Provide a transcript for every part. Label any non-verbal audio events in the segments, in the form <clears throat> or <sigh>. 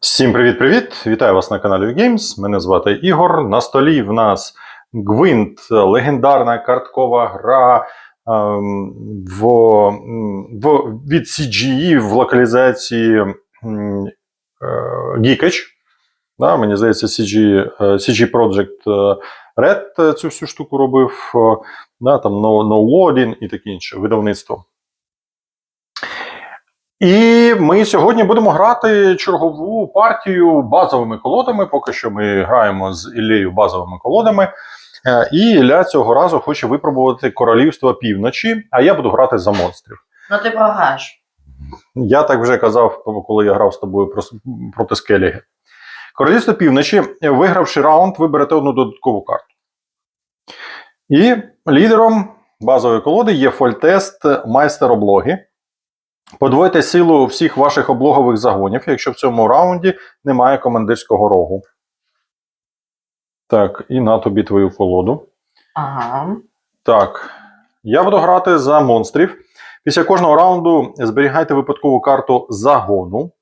Всім привіт-привіт! Вітаю вас на каналі Games. Мене звати Ігор. На столі в нас Гвинт, легендарна карткова гра ем, в, в, від CGE в локалізації е, Geekage. Да, мені здається, CG, е, CG Project е, Red цю всю штуку робив. е, Да, там No, no Loading і таке інше видавництво. І ми сьогодні будемо грати чергову партію базовими колодами. Поки що ми граємо з Іллею базовими колодами. Е, І Ілля цього разу хоче випробувати королівство півночі, а я буду грати за монстрів. Ну ти програєш. Я так вже казав, коли я грав з тобою проти Скеліги. Королівство півночі, вигравши раунд, виберете одну додаткову карту. І лідером базової колоди є фольтест майстер облоги. Подвойте силу всіх ваших облогових загонів, якщо в цьому раунді немає командирського рогу. Так, і на тобі твою колоду. Ага. Так, я буду грати за монстрів. Після кожного раунду зберігайте випадкову карту загону.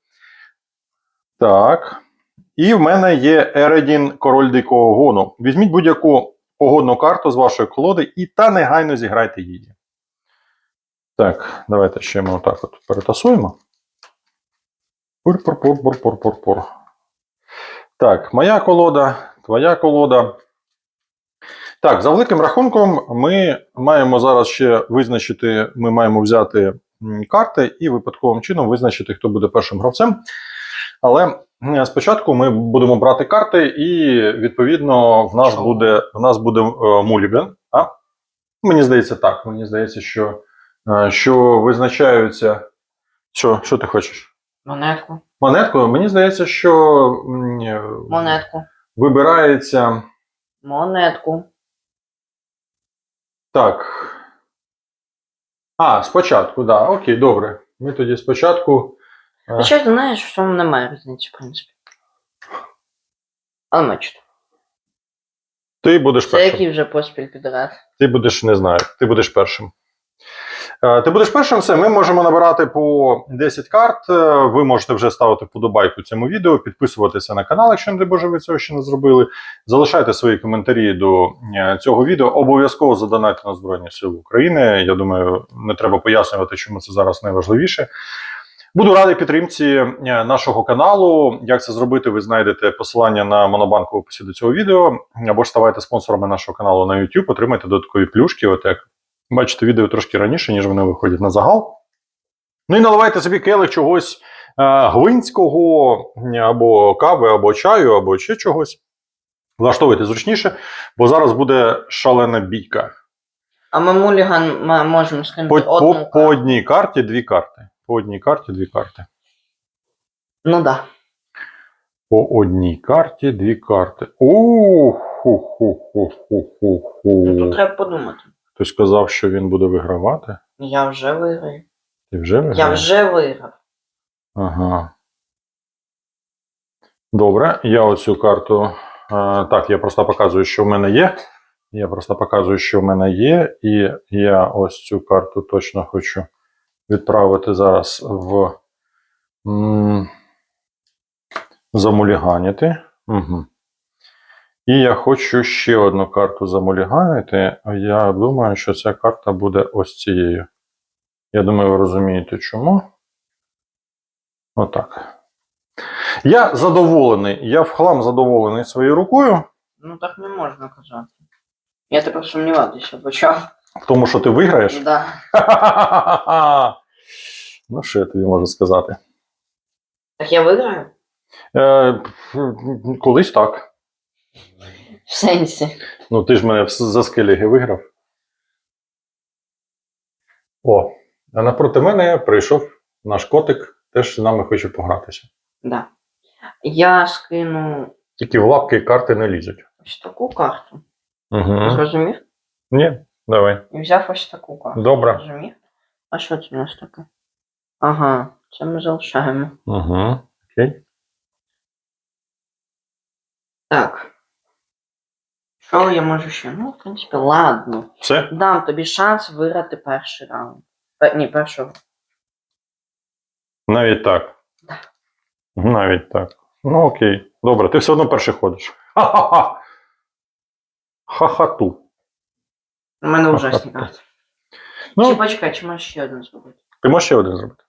Так. І в мене є Ередін Король Дикого Гону. Візьміть будь-яку погодну карту з вашої колоди і та негайно зіграйте її. Так, давайте ще ми отак от перетасуємо. Пур-пур-пур-пур-пур-пур. Так, моя колода, твоя колода. Так, за великим рахунком, ми маємо зараз ще визначити, ми маємо взяти карти і випадковим чином визначити, хто буде першим гравцем. Але спочатку ми будемо брати карти, і відповідно в нас буде в нас буде е, муліган. А? Мені здається, так. Мені здається, що, що визначаються. Що, що ти хочеш? Монетку. Монетку? Мені здається, що е, Монетку. вибирається. Монетку. Так. А, спочатку, так. Да. Окей, добре. Ми тоді спочатку. е, Хоча ти знаєш, цьому немає різниці, в принципі. Але мечто. Ти будеш Це першим. який вже поспіль підряд. Ти будеш, не знаю, ти будеш першим. Е, Ти будеш першим, все. Ми можемо набирати по 10 карт. Е, Ви можете вже ставити вподобайку цьому відео, підписуватися на канал, якщо не Боже, ви цього ще не зробили. Залишайте свої коментарі до е, цього відео. Обов'язково задонайте на Збройні Сили України. Я думаю, не треба пояснювати, чому це зараз найважливіше. Буду радий підтримці нашого каналу. Як це зробити, ви знайдете посилання на монобанк в описі до цього відео. Або ж ставайте спонсорами нашого каналу на YouTube, отримайте додаткові плюшки. От як бачите відео трошки раніше, ніж вони виходять на загал. Ну і наливайте собі келих чогось е, гвинського, або кави, або чаю, або ще чогось. Влаштовуйте зручніше, бо зараз буде шалена бійка. А ми муліган можемо скинути по, одну. по карту. одній карті дві карти. По одній карті дві карти. Ну да. По одній карті дві карти. Ух, ху ху ху ху ху Ну, Тут треба подумати. Хтось сказав, що він буде вигравати. Я вже виграю. Ти вже виграв? Я вже виграв. Ага. Добре, я оцю карту. е, так, я просто показую, що в мене є. Я просто показую, що в мене є, і я ось цю карту точно хочу відправити зараз в замуліганіти. Угу. І я хочу ще одну карту замуліганити. Я думаю, що ця карта буде ось цією. Я думаю, ви розумієте, чому. Отак. Я задоволений. Я в хлам задоволений своєю рукою, Ну так не можна казати. Я тепер сумніватися почав. в тому, що ти виграєш. Да. <laughs> Ну, що я тобі можу сказати? Так я виграю? Е, колись так. В сенсі. Ну, ти ж мене за скеліги виграв. О, а напроти мене прийшов наш котик, теж з нами хоче погратися. Да. Я скину Тільки в лапки карти не лізуть. ось таку карту. Угу. Зрозумів? Ні, давай. І взяв ось таку карту. Добре. Зрозумів? А що це у нас таке? Ага, це ми залишаємо. Угу. Окей. Так. Що я можу ще? Ну, в принципі, ладно. Все? Дам тобі шанс виграти перший раунд. Пе- ні, першого. Навіть так. Навіть так. Ну окей. Добре, ти все одно перший ходиш. Ха-ха-ха. Ха-ха-ту. У мене ужасні карти. Ну, Чи почекай, чи можеш ще один зробити? ти можеш ще один зробити.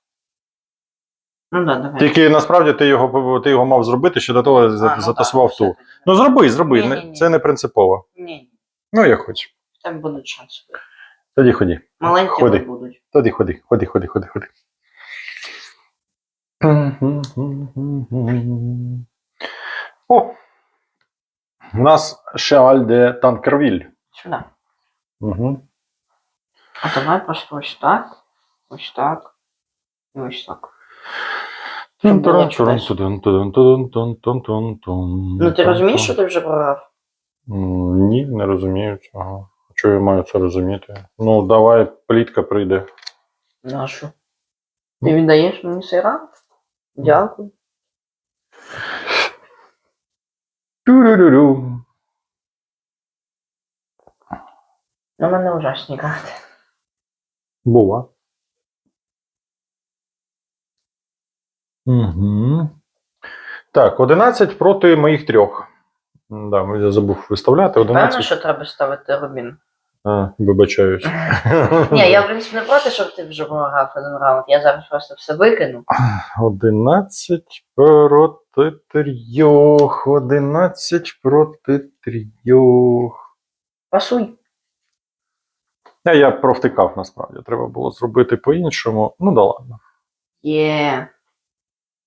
Ну да, давай. Тільки насправді ти його, ти його мав зробити, ще до того за- А, ну затасував так, ту. Ну зроби, зроби. Ні-ні-ні. Це не принципово. Ні, ні, Ну, як хочеш. там будуть шанси. Тоді ході. Маленькі Ходи. будуть. Тоді ходи, ходи, ходи, ходи, ходи. О! У нас Шеаль де Танкервіль. Сюди. Угу. А давай просто ось так, ось так і ось так. Ну ти розумієш, що ти вже програв? М, Ні, не розумію цього. Чого я маю це розуміти? Ну, давай, плітка прийде. Нашу. Ти віддаєш мені цей раунд? Дякую. Тю-рю-рю-рю. У мене ужасні карти. Бува. Угу. Так, 11 проти моїх трьох. Да, я забув виставляти. Певно, що треба ставити Рубін. А, вибачаюсь. <laughs> Ні, я в принципі не проти, щоб ти вже програв один раунд. Я зараз просто все викину. 11 проти трьох. 11 проти трьох. Пасуй. А я провтикав насправді. Треба було зробити по-іншому. Ну да ладно. Є.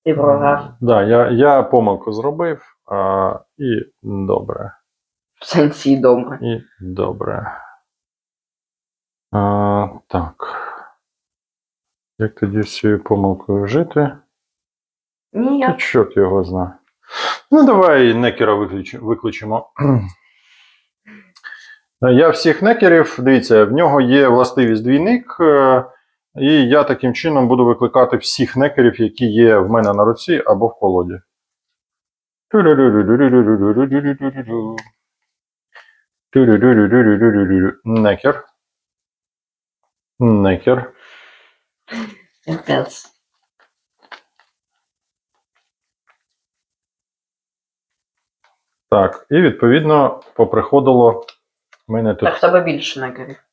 Ти програв. Да, я, я помилку зробив. А, і добре. В сенсі добре. І добре. А, так. Як тоді з цією помилкою жити? Ніяк. чорт його зна. Ну, давай некера виклич- викличемо. <clears throat> Я всіх некерів, дивіться, в нього є властивість двійник, е, і я таким чином буду викликати всіх некерів, які є в мене на руці або в колоді. Некер. Некер. Так, і відповідно поприходило мене тут. Так, в тебе більше накерів.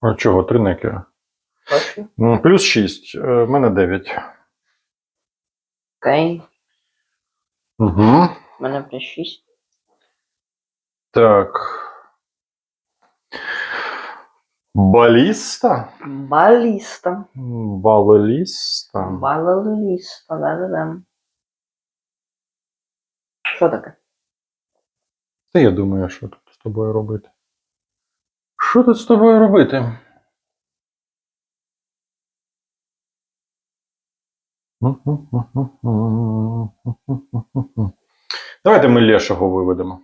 А чого? Три некера. Точно? Ну, Плюс 6. В мене 9. Окей. Угу. У мене плюс 6. Так. Баліста? Баліста. Балеліста. Балаліста, да-да-да. Що таке? Та я думаю, що тут з тобою робити. Що тут з тобою робити? Давайте ми лешого виведемо.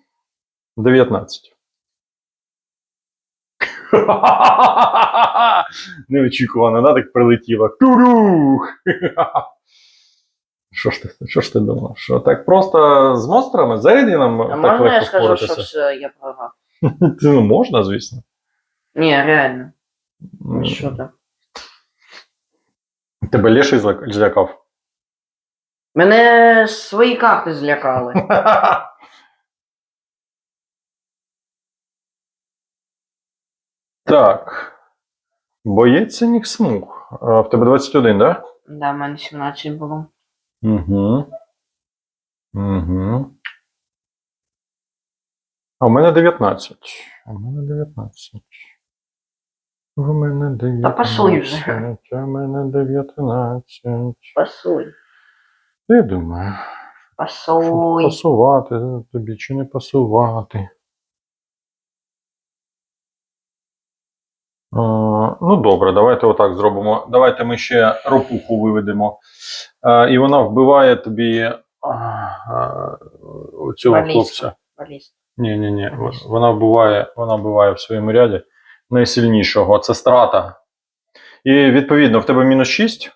19. <laughs> Неочікувано, да, так прилетіло. Турух! <laughs> Що ж ти, що ж ти думав? Що так просто з монстрами, з Ерідіном А так можна я легко скажу, що впоратися? все, я програв? <laughs> Ну, можна, звісно. Ні, реально. М, Що так? Тебе леший злякав. Мене свої карти злякали. <laughs> так. Боєць Нік Смуг. А, В тебе 21, так? Да, в мене 17 було. Угу. Угу. А у мене 19. А у мене 19. У мене 19. Та пасуй вже. У мене 19. Пасуй. Я думаю. Пасуй. пасувати тобі чи не пасувати. А, ну, добре, давайте отак зробимо. Давайте ми ще ропуху виведемо. А, і вона вбиває тобі а, цього хлопця. Баліст. Ні, ні, ні. Вона вбиває, вона вбиває в своєму ряді найсильнішого. Це страта. І відповідно, в тебе мінус 6.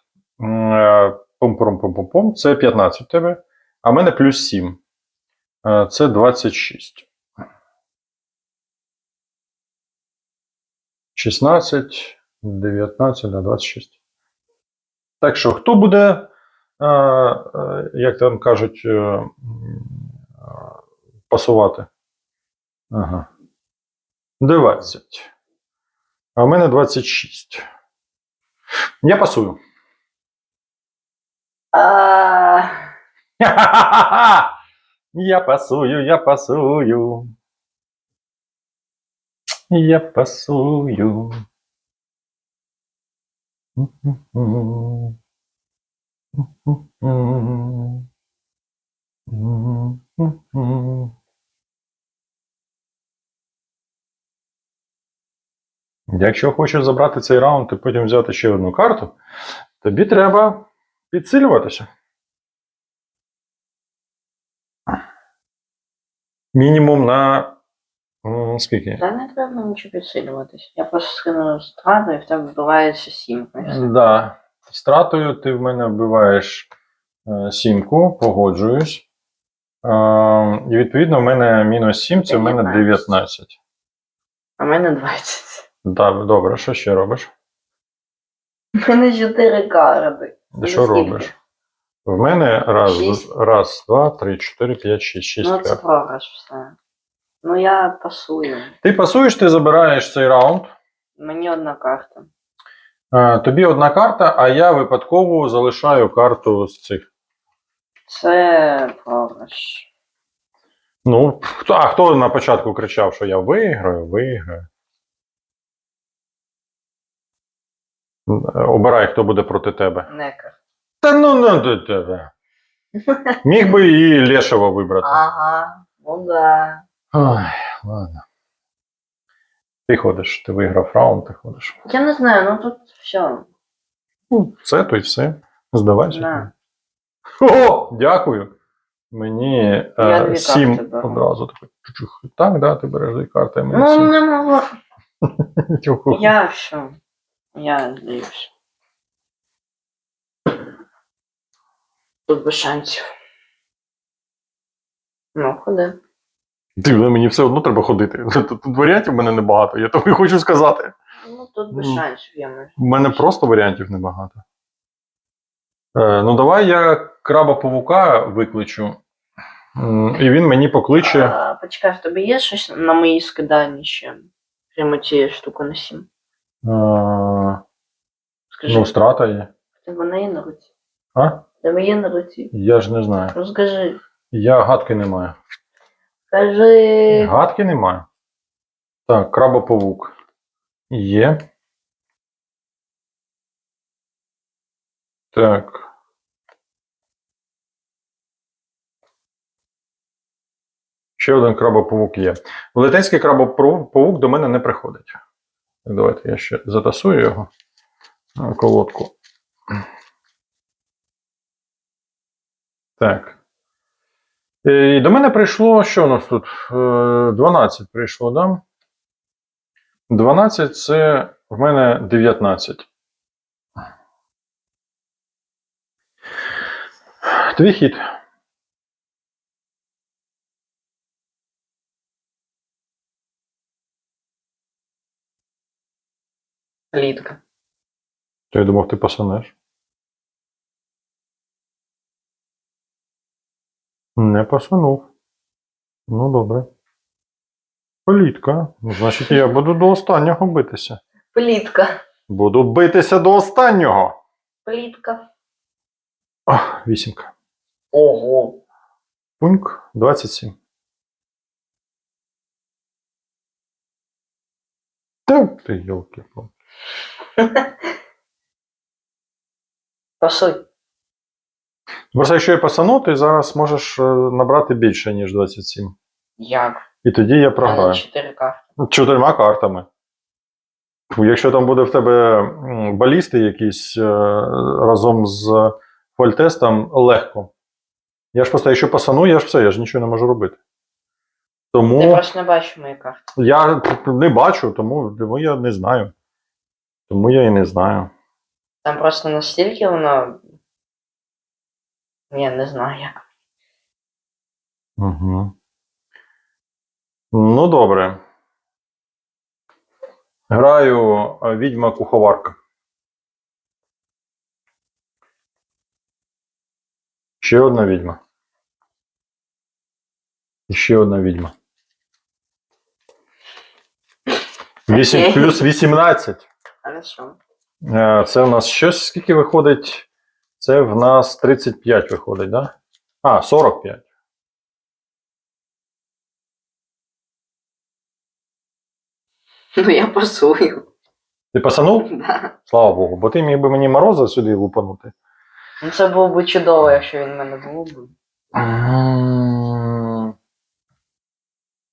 Пум-пум-пум-пум. Це 15 в тебе. А в мене плюс 7. Е, Це 26. 16, 19, 26. Так що, хто буде е, е, як там кажуть, пасувати. Ага. 20. А в мене 26. Я пасую. <laughs> Я пасую, я пасую. Я пасую. Якщо хочеш забрати цей раунд і потім взяти ще одну карту, тобі треба підсилюватися. Мінімум на м, скільки? Та не треба нічого підсилюватись. Я просто скину страту і в тебе вбивається сімка. Да. Стратою ти в мене вбиваєш е, сімку, погоджуюсь. Е, і відповідно в мене мінус 7, це в мене 19. 19. А в мене 20. Да, добре, що ще робиш? У мене 4 карти. Ти що робиш? В мене раз, Шість. раз, два, три, чотири, п'ять, шість, шість. Ну, це карт. програш все. Ну я пасую. Ти пасуєш, ти забираєш цей раунд. Мені одна карта. Е, тобі одна карта, а я випадково залишаю карту з цих. Це програш. Ну, хто, а хто на початку кричав, що я виграю, виграю. Обирай, хто буде проти тебе. Некар. Та ну не до тебе. Міг би і Лешего вибрати. Ага, ну да. Ой, ладно. Ти ходиш, ти виграв раунд, ти ходиш. Я не знаю, ну тут все. Ну, все, то й все. Здавайся. На. О, дякую. Мені Я е, сім карти беру. одразу. такий чух. Так, да, ти береш дві карти, а мені Ну, сім. не могла. <laughs> Я все. Я здаюсь. Тут без шансів. Ну, ходи. Ти, ну, мені все одно треба ходити. <laughs> Тут, варіантів в мене небагато, я тобі хочу сказати. Ну, тут без шансів я можу. У мене просто варіантів небагато. Е, ну, давай я краба павука викличу. І він мені покличе. А, почекай, в тебе є щось на моїй скиданні ще? Крім цієї штуки на сім. Е, Скажи, ну, страта є. в вона є на руці? А? Тебе є на руці? Я ж не знаю. Скажи. Я гадки не маю. Скажи. Гадки не маю. Так, краба павук. Є. Так. Ще один крабопавук є. Велетенський крабопавук до мене не приходить. Давайте я ще затасую його на колодку. Так. Е, І до мене прийшло, що у нас тут? Е, 12 прийшло, да? 12 це в мене 19. Твій хід. Клітка. То я думав, ти посунеш. Не посунув. Ну, добре. Політка. Ну, значить, я буду до останнього битися. Плітка. Буду битися до останнього. Плітка. Ах, вісімка. Ого. Пуньк 27. Та ти йолки. Пасуй. Просто якщо я пасану, ти зараз можеш е, набрати більше, ніж 27. Як? І тоді я програю. чотири карти. Чотирма картами. Якщо там буде в тебе балісти якісь е, разом з фольтестом, легко. Я ж просто, якщо пасану, я ж все, я ж нічого не можу робити. Ти просто не бачиш мої карти. я не бачу, тому, тому я не знаю. Тому я і не знаю. Там просто настільки воно. Я не знаю як. Угу. Ну, добре. Граю е, відьма куховарка. Ще одна відьма. І ще одна відьма. 8 Окей. плюс 18. Хорошо. Е, Це в нас щось скільки виходить? Це в нас 35 виходить, так? Да? А, 45. Ну я пасую. Ти пасанув? Да. Слава Богу, бо ти міг би мені мороза сюди лупанути. Ну це було б чудово, якщо він в мене був би.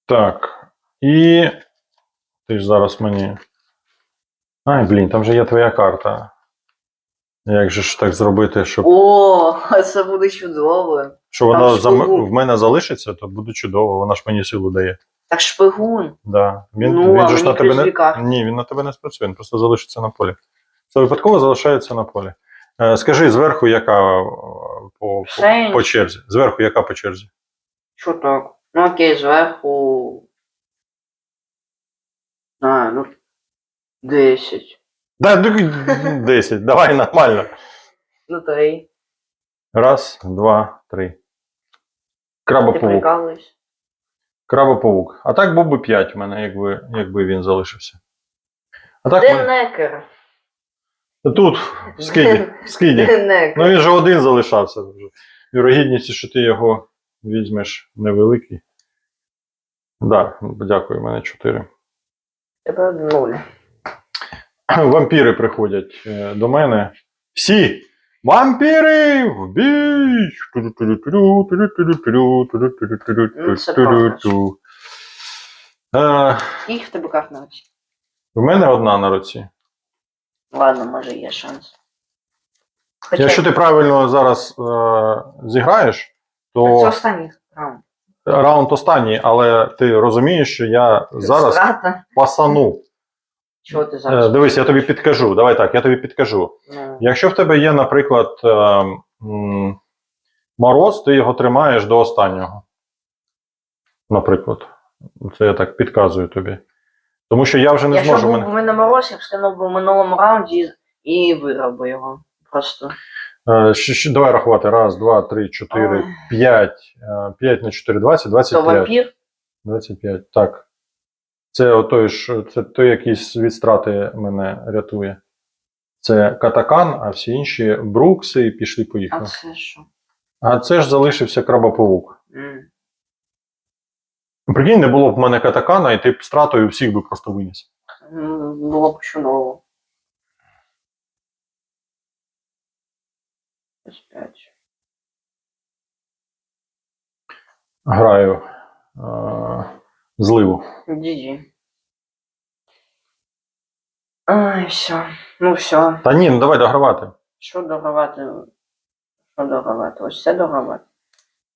Так. І. Ти ж зараз мені. Ай, блін, там же є твоя карта. Як же ж так зробити, щоб, О, <laughs> це буде чудово. що вона там за шпигун. в мене залишиться, то буде чудово, вона ж мені силу дає. Так шпигун. Да. Він, Ну, він а же ж мені на тебе не. Ні, він на тебе не спрацює, він просто залишиться на полі. Це випадково залишається на полі. Е, скажи зверху, яка е, по, по, по черзі. Зверху, яка по черзі? Що так? Ну окей, зверху. А, ну. 10. Да, ну, <laughs> 10. Давай нормально. Ну 3. Раз, два, три. Ти Крабопавук. прикалуєш? А так був би 5 в мене, якби, якби він залишився. А так Де ми... некер? тут, в скиді. в скиді. Де некер? Ну він же один залишався. вже. Вірогідність, що ти його візьмеш невеликий. Так, да, дякую, в мене 4. Тебе нуль. <clears throat> Вампіри приходять е, до мене. Всі! Вампіри! В бій! Це правда. Е, Скільки в тебе карт на руці? В мене одна на руці. Ладно, може є шанс. Хоча Якщо ти правильно зараз е, зіграєш, це останній раунд. раунд останній, але ти розумієш, що я зараз пасану. Чого ти Е, зараз? Дивись, я тобі підкажу. Давай так, я тобі підкажу. Ну, Якщо в тебе є, наприклад, е, мороз, ти його тримаєш до останнього. Наприклад. Це я так підказую тобі. Тому що я вже не Якщо зможу. був Мене... у мене мороз, я б скинув би в минулому раунді і виграв би його. Просто. Давай рахувати. Раз, два, три, чотири, п'ять. П'ять на чотири, двадцять, двадцять п'ять. вампір? 25, так. Це той ж, це той якийсь від страти мене рятує. Це катакан, а всі інші брукси і пішли А це що? А це ж залишився крабопавук. М. Прикинь, не було б в мене катакана, і ти б стратою всіх би просто виніс. М, Було б чудово. Граю е- зливу. GG. Ай, все. Ну все. Та ні, ну давай догравати. Що догравати? Що догравати? Ось це догравати.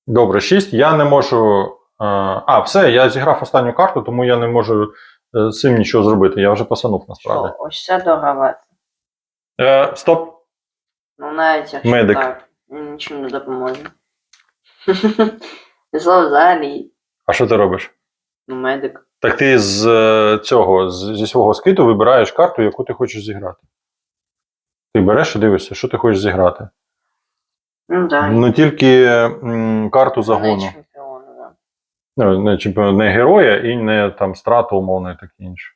Добре, 6. Я не можу. е, А, все, я зіграв останню карту, тому я не можу е, з цим нічого зробити. Я вже посанув насправді. Що? Ось це догравати. Е, стоп. Ну навіть якщо Медик. так, він нічим не допоможе. <laughs> Зло взагалі. А що ти робиш? Ну, медик. Так ти з е, цього, з- зі свого скиту вибираєш карту, яку ти хочеш зіграти. Ти береш і дивишся, що ти хочеш зіграти. Ну так. Ну тільки м, карту загону. Не чемпіон, да. Ну, не, чемпіон, не героя і не там страту, умовно, і таке інше.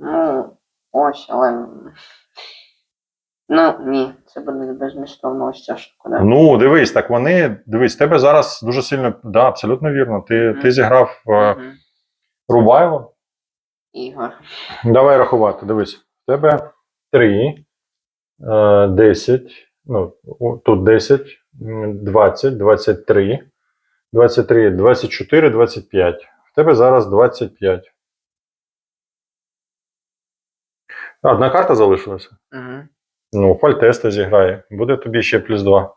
Ну, ось, але. Ну, ні, це буде безмістовно ось ця штука, да? Ну, дивись, так вони. Дивись, тебе зараз дуже сильно. Да, абсолютно вірно. Ти, Мгм. ти зіграв е, Мгм. Рубайло. Ігор. Давай рахувати. Дивись, в тебе 3, 10, ну, тут 10, 20, 23, 23, 24, 25. В тебе зараз 25. Одна карта залишилася. Угу. Ну, фальтеста зіграє. Буде тобі ще плюс 2.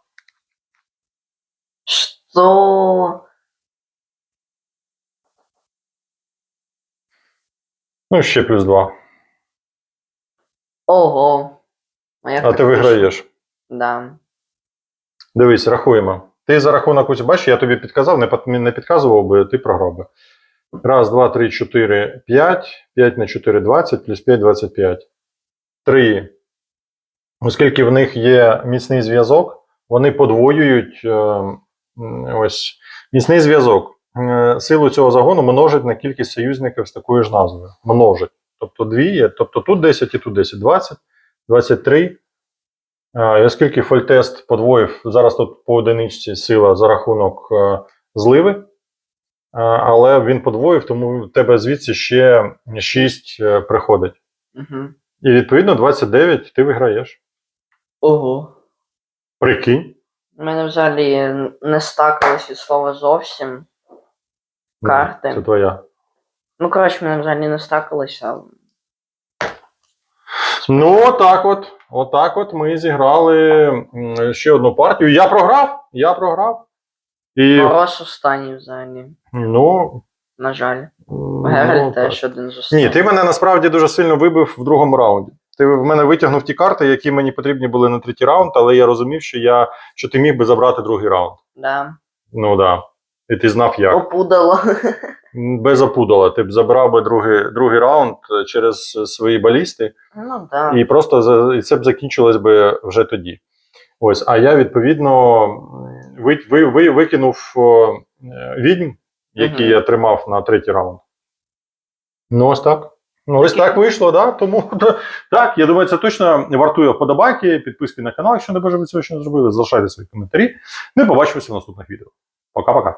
Що? Ну, ще плюс 2. Ого. А, як А ти виграєш. Да. Дивись, рахуємо. Ти за рахунок ось бачиш, я тобі підказав, не, під- не підказував би, ти програв би. Раз, два, три, чотири, п'ять. П'ять на чотири, двадцять, плюс п'ять, двадцять п'ять. Три. Оскільки в них є міцний зв'язок, вони подвоюють е, м, ось міцний зв'язок. Е, Силу цього загону множить на кількість союзників з такою ж назвою. Множить. Тобто дві є. Тобто тут 10 і тут 10. 20, 23. І оскільки фольтест подвоїв, зараз тут по одиничці сила за рахунок е, зливи, але він подвоїв, тому в тебе звідси ще 6 приходить. Угу. І відповідно 29 ти виграєш. Ого. Прикинь. У мене взагалі не стакалось від слова зовсім. Карти. Ну, Це твоя. Ну, коротше, мене взагалі не стакалося. Ну, отак от. Отак от ми зіграли ще одну партію. Я програв. Я програв. І, Мороз останній взагалі. ну, На жаль. м, Гераль ну, теж так. один з останніх. Ні, ти мене насправді дуже сильно вибив в другому раунді. Ти в мене витягнув ті карти, які мені потрібні були на третій раунд, але я розумів, що я що ти міг би забрати другий раунд. Да. Ну так. Да. І ти знав як. Опудало. Без опудала. Ти б забрав би другий, другий раунд е, через свої балісти. Ну, да. І просто і це б закінчилось би вже тоді. Ось, а я відповідно ви, ви, ви, викинув е, відьм, які Мгм. я тримав на третій раунд. Ну, ось так. Ну, ось так вийшло, да? Тому <laughs> так, я думаю, це точно вартує вподобайки, підписки на канал, якщо не бажаєте цього ще не зробили. Залишайте свої коментарі. Ну і побачимося в наступних відео. Пока-пока.